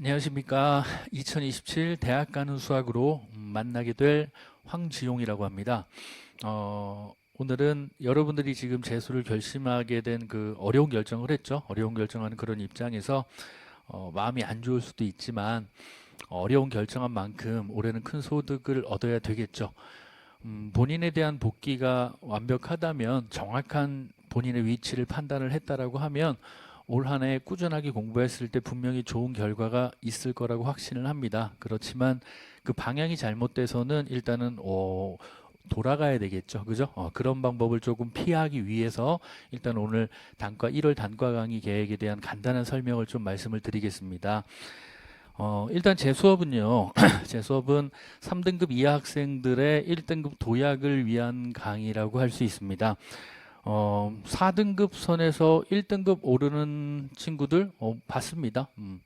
안녕하십니까. 2027 대학 가는 수학으로 만나게 될 황지용이라고 합니다. 어, 오늘은 여러분들이 지금 재수를 결심하게 된 그 어려운 결정을 했죠. 어려운 결정하는 그런 입장에서 어, 마음이 안 좋을 수도 있지만 어려운 결정한 만큼 올해는 큰 소득을 얻어야 되겠죠. 음, 본인에 대한 복귀가 완벽하다면 정확한 본인의 위치를 판단을 했다라고 하면 올 한 해 꾸준하게 공부했을 때 분명히 좋은 결과가 있을 거라고 확신을 합니다. 그렇지만 그 방향이 잘못돼서는 일단은 어, 돌아가야 되겠죠. 그죠? 어, 그런 방법을 조금 피하기 위해서 일단 오늘 단과 1월 단과 강의 계획에 대한 간단한 설명을 좀 말씀을 드리겠습니다. 어, 일단 제 수업은요. 제 수업은 3등급 이하 학생들의 1등급 도약을 위한 강의라고 할 수 있습니다. 어, 4등급 선에서 1등급 오르는 친구들 어, 봤습니다. 음.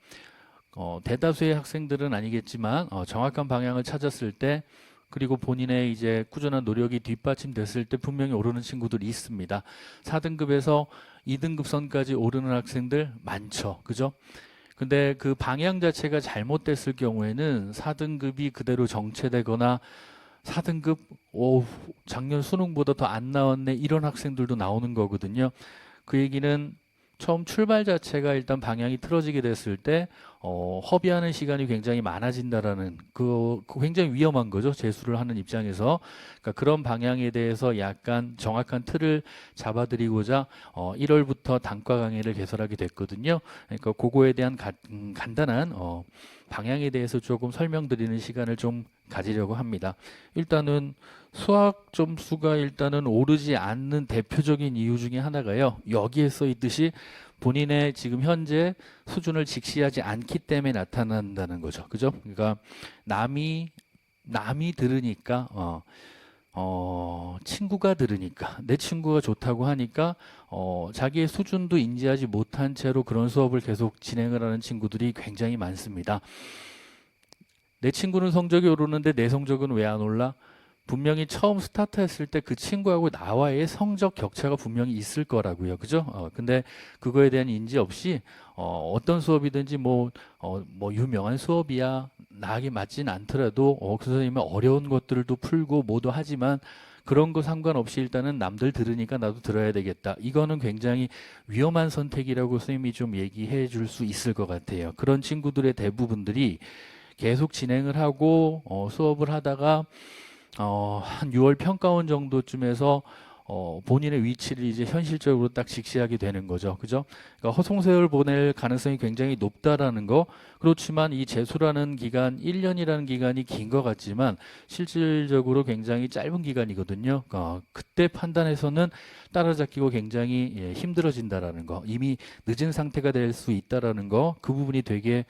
어, 대다수의 학생들은 아니겠지만 어, 정확한 방향을 찾았을 때 그리고 본인의 이제 꾸준한 노력이 뒷받침됐을 때 분명히 오르는 친구들이 있습니다. 4등급에서 2등급 선까지 오르는 학생들 많죠. 그죠? 근데 그 방향 자체가 잘못됐을 경우에는 4등급이 그대로 정체되거나 4등급 오 작년 수능보다 더 안 나왔네 이런 학생들도 나오는 거거든요. 그 얘기는 처음 출발 자체가 일단 방향이 틀어지게 됐을 때 어, 허비하는 시간이 굉장히 많아진다라는 그, 그 굉장히 위험한 거죠 재수를 하는 입장에서 그러니까 그런 방향에 대해서 약간 정확한 틀을 잡아드리고자 어, 1월부터 단과 강의를 개설하게 됐거든요 그러니까 그거에 대한 가, 음, 간단한 어, 방향에 대해서 조금 설명드리는 시간을 좀 가지려고 합니다 일단은 수학 점수가 일단은 오르지 않는 대표적인 이유 중에 하나가요 여기에 써 있듯이 본인의 지금 현재 수준을 직시하지 않기 때문에 나타난다는 거죠. 그죠? 그러니까 남이 남이 들으니까 어, 어, 친구가 들으니까 내 친구가 좋다고 하니까 어, 자기의 수준도 인지하지 못한 채로 그런 수업을 계속 진행을 하는 친구들이 굉장히 많습니다. 내 친구는 성적이 오르는데 내 성적은 왜 안 올라? 분명히 처음 스타트했을 때 그 친구하고 나와의 성적 격차가 분명히 있을 거라고요. 그죠? 어, 근데 그거에 대한 인지 없이 어, 어떤 수업이든지 뭐, 어, 뭐 유명한 수업이야 나에게 맞진 않더라도 어, 그 선생님은 어려운 것들도 풀고 뭐도 하지만 그런 거 상관없이 일단은 남들 들으니까 나도 들어야 되겠다. 이거는 굉장히 위험한 선택이라고 선생님이 좀 얘기해 줄 수 있을 것 같아요. 그런 친구들의 대부분들이 계속 진행을 하고 어, 수업을 하다가 어, 한 6월 평가원 정도쯤에서 어, 본인의 위치를 이제 현실적으로 딱 직시하게 되는 거죠. 그죠? 그러니까 허송세월 보낼 가능성이 굉장히 높다라는 거. 그렇지만 이 재수라는 기간, 1년이라는 기간이 긴 것 같지만 실질적으로 굉장히 짧은 기간이거든요. 어, 그때 판단해서는 따라잡기가 굉장히 예, 힘들어진다라는 거. 이미 늦은 상태가 될 수 있다라는 거. 그 부분이 되게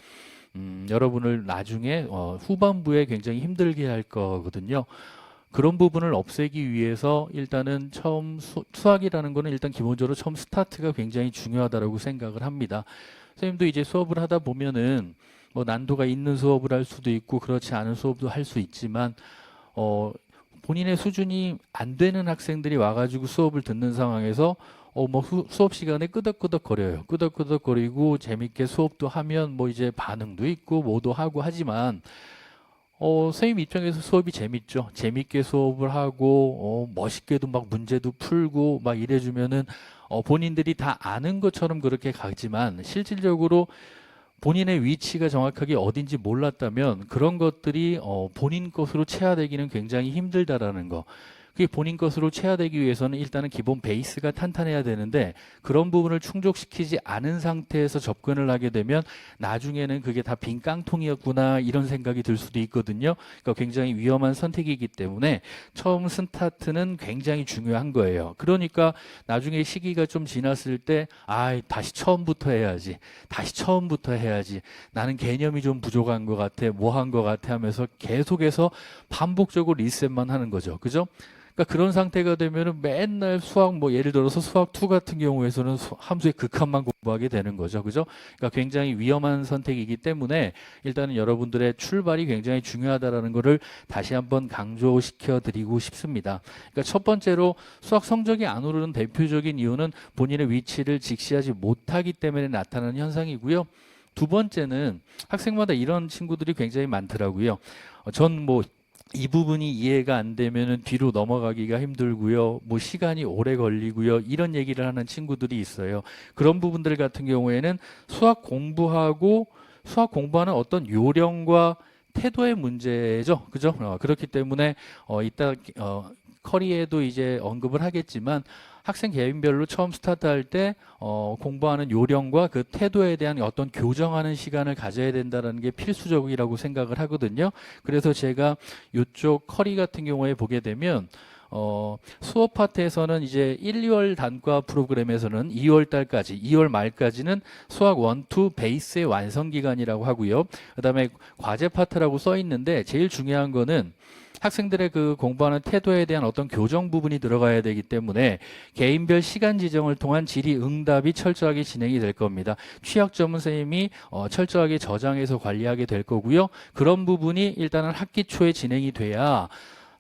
음, 여러분을 나중에 어, 후반부에 굉장히 힘들게 할 거거든요. 그런 부분을 없애기 위해서 일단은 처음 수, 수학이라는 거는 일단 기본적으로 처음 스타트가 굉장히 중요하다고 생각을 합니다. 선생님도 이제 수업을 하다 보면은 뭐 난도가 있는 수업을 할 수도 있고 그렇지 않은 수업도 할 수 있지만 어 본인의 수준이 안 되는 학생들이 와가지고 수업을 듣는 상황에서 어, 뭐 수, 수업 시간에 끄덕끄덕 거려요. 끄덕끄덕 거리고 재밌게 수업도 하면 뭐 이제 반응도 있고 뭐도 하고 하지만 어, 선생님 입장에서 수업이 재밌죠. 재밌게 수업을 하고 어, 멋있게도 막 문제도 풀고 막 이래주면은 어, 본인들이 다 아는 것처럼 그렇게 가지만 실질적으로 본인의 위치가 정확하게 어딘지 몰랐다면 그런 것들이 어, 본인 것으로 체화되기는 굉장히 힘들다라는 거. 그게 본인 것으로 체화되기 위해서는 일단은 기본 베이스가 탄탄해야 되는데 그런 부분을 충족시키지 않은 상태에서 접근을 하게 되면 나중에는 그게 다 빈 깡통이었구나 이런 생각이 들 수도 있거든요. 그러니까 굉장히 위험한 선택이기 때문에 처음 스타트는 굉장히 중요한 거예요. 그러니까 나중에 시기가 좀 지났을 때 아, 다시 처음부터 해야지. 다시 처음부터 해야지. 나는 개념이 좀 부족한 것 같아. 뭐 한 것 같아 하면서 계속해서 반복적으로 리셋만 하는 거죠. 그죠? 그러니까 그런 상태가 되면은 맨날 수학 뭐 예를 들어서 수학 2 같은 경우에서는 수- 함수의 극한만 공부하게 되는 거죠. 그죠? 그러니까 굉장히 위험한 선택이기 때문에 일단은 여러분들의 출발이 굉장히 중요하다라는 거를 다시 한번 강조시켜 드리고 싶습니다. 그러니까 첫 번째로 수학 성적이 안 오르는 대표적인 이유는 본인의 위치를 직시하지 못하기 때문에 나타나는 현상이고요. 두 번째는 학생마다 이런 친구들이 굉장히 많더라고요. 어, 전뭐 이 부분이 이해가 안 되면은 뒤로 넘어가기가 힘들고요. 뭐 시간이 오래 걸리고요. 이런 얘기를 하는 친구들이 있어요. 그런 부분들 같은 경우에는 수학 공부하고 수학 공부하는 어떤 요령과 태도의 문제죠. 그죠? 어, 그렇기 때문에 어 이따 어 커리에도 이제 언급을 하겠지만 학생 개인별로 처음 스타트할 때 어, 공부하는 요령과 그 태도에 대한 어떤 교정하는 시간을 가져야 된다는 게 필수적이라고 생각을 하거든요. 그래서 제가 이쪽 커리 같은 경우에 보게 되면 어, 수업 파트에서는 이제 1, 2월 단과 프로그램에서는 2월 달까지, 2월 말까지는 수학 1, 2 베이스의 완성 기간이라고 하고요. 그다음에 과제 파트라고 써 있는데 제일 중요한 거는 학생들의 그 공부하는 태도에 대한 어떤 교정 부분이 들어가야 되기 때문에 개인별 시간 지정을 통한 질의 응답이 철저하게 진행이 될 겁니다. 취약 전문 선생님이 어, 철저하게 저장해서 관리하게 될 거고요. 그런 부분이 일단은 학기 초에 진행이 돼야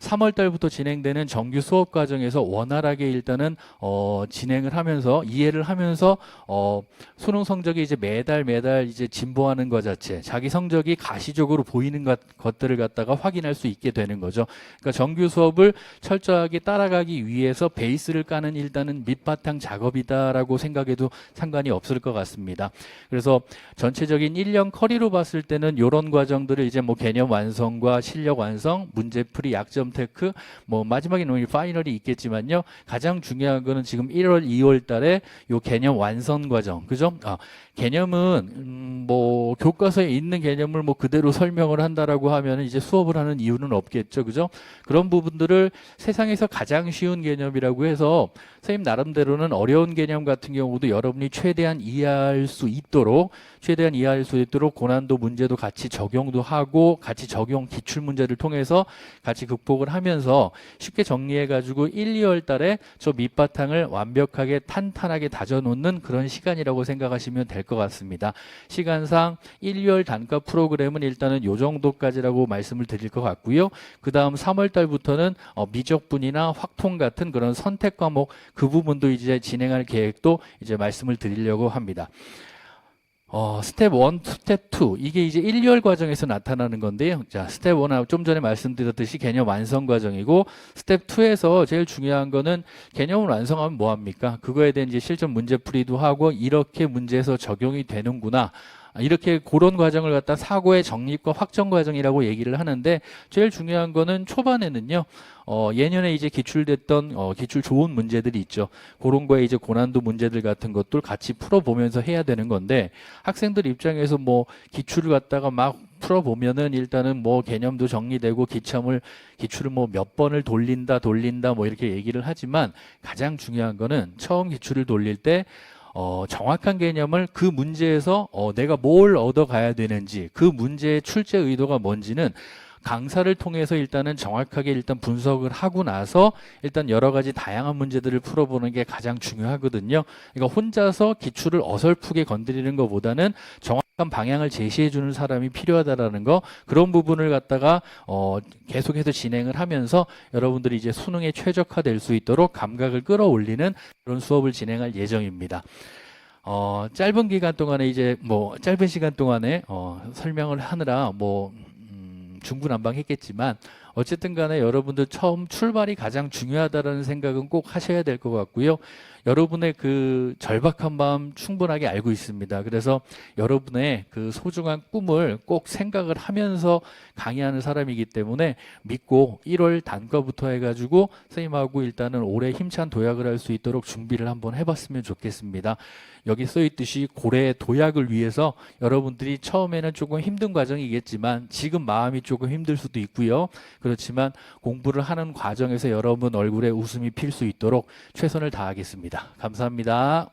3월 달부터 진행되는 정규 수업 과정에서 원활하게 일단은 어, 진행을 하면서 이해를 하면서 어, 수능 성적이 이제 매달 매달 이제 진보하는 것 자체, 자기 성적이 가시적으로 보이는 것, 것들을 갖다가 확인할 수 있게 되는 거죠. 그러니까 정규 수업을 철저하게 따라가기 위해서 베이스를 까는 일단은 밑바탕 작업이다라고 생각해도 상관이 없을 것 같습니다. 그래서 전체적인 1년 커리로 봤을 때는 이런 과정들을 이제 뭐 개념 완성과 실력 완성, 문제 풀이, 약점 테크, 뭐 마지막에 는 파이널이 있겠지만요. 가장 중요한 거는 지금 1월, 2월 달에 요 개념 완성 과정. 그죠? 아, 개념은 음, 뭐 교과서에 있는 개념을 뭐 그대로 설명을 한다라고 하면 이제 수업을 하는 이유는 없겠죠. 그죠? 그런 부분들을 세상에서 가장 쉬운 개념이라고 해서 선생님 나름대로는 어려운 개념 같은 경우도 여러분이 최대한 이해할 수 있도록 최대한 이해할 수 있도록 고난도 문제도 같이 적용도 하고 같이 적용 기출 문제를 통해서 같이 극복 을 하면서 쉽게 정리해 가지고 1, 2월 달에 저 밑바탕을 완벽하게 탄탄하게 다져 놓는 그런 시간이라고 생각하시면 될 것 같습니다. 시간상 1, 2월 단과 프로그램은 일단은 요 정도까지라고 말씀을 드릴 것 같고요. 그 다음 3월 달부터는 어, 미적분이나 확통 같은 그런 선택 과목 그 부분도 이제 진행할 계획도 이제 말씀을 드리려고 합니다. 어, 스텝 1, 스텝 2 이게 이제 1, 2월 과정에서 나타나는 건데요. 자, 스텝 1은 좀 전에 말씀드렸듯이 개념 완성 과정이고 스텝 2에서 제일 중요한 거는 개념을 완성하면 뭐 합니까? 그거에 대한 이제 실전 문제 풀이도 하고 이렇게 문제에서 적용이 되는구나. 이렇게 그런 과정을 갖다 사고의 정립과 확정 과정이라고 얘기를 하는데 제일 중요한 거는 초반에는요. 어, 예년에 이제 기출됐던 어, 기출 좋은 문제들이 있죠. 그런 거에 이제 고난도 문제들 같은 것들 같이 풀어보면서 해야 되는 건데 학생들 입장에서 뭐 기출을 갖다가 막 풀어보면은 일단은 뭐 개념도 정리되고 기첨을 기출을 뭐 몇 번을 돌린다 돌린다 뭐 이렇게 얘기를 하지만 가장 중요한 거는 처음 기출을 돌릴 때 어, 정확한 개념을 그 문제에서 어, 내가 뭘 얻어가야 되는지 그 문제의 출제 의도가 뭔지는 강사를 통해서 일단은 정확하게 일단 분석을 하고 나서 일단 여러 가지 다양한 문제들을 풀어보는 게 가장 중요하거든요. 그러니까 혼자서 기출을 어설프게 건드리는 것보다는 정확 한 방향을 제시해 주는 사람이 필요하다라는 거 그런 부분을 갖다가 어 계속해서 진행을 하면서 여러분들이 이제 수능에 최적화될 수 있도록 감각을 끌어올리는 그런 수업을 진행할 예정입니다. 어, 짧은 기간 동안에 이제 뭐 짧은 시간 동안에 어, 설명을 하느라 뭐 음, 중구난방했겠지만 어쨌든 간에 여러분들 처음 출발이 가장 중요하다라는 생각은 꼭 하셔야 될 것 같고요. 여러분의 그 절박한 마음 충분하게 알고 있습니다. 그래서 여러분의 그 소중한 꿈을 꼭 생각을 하면서 강의하는 사람이기 때문에 믿고 1월 단과부터 해가지고 선생님하고 일단은 올해 힘찬 도약을 할 수 있도록 준비를 한번 해봤으면 좋겠습니다. 여기 써 있듯이 고래 도약을 위해서 여러분들이 처음에는 조금 힘든 과정이겠지만 지금 마음이 조금 힘들 수도 있고요. 그렇지만 공부를 하는 과정에서 여러분 얼굴에 웃음이 필 수 있도록 최선을 다하겠 감사합니다.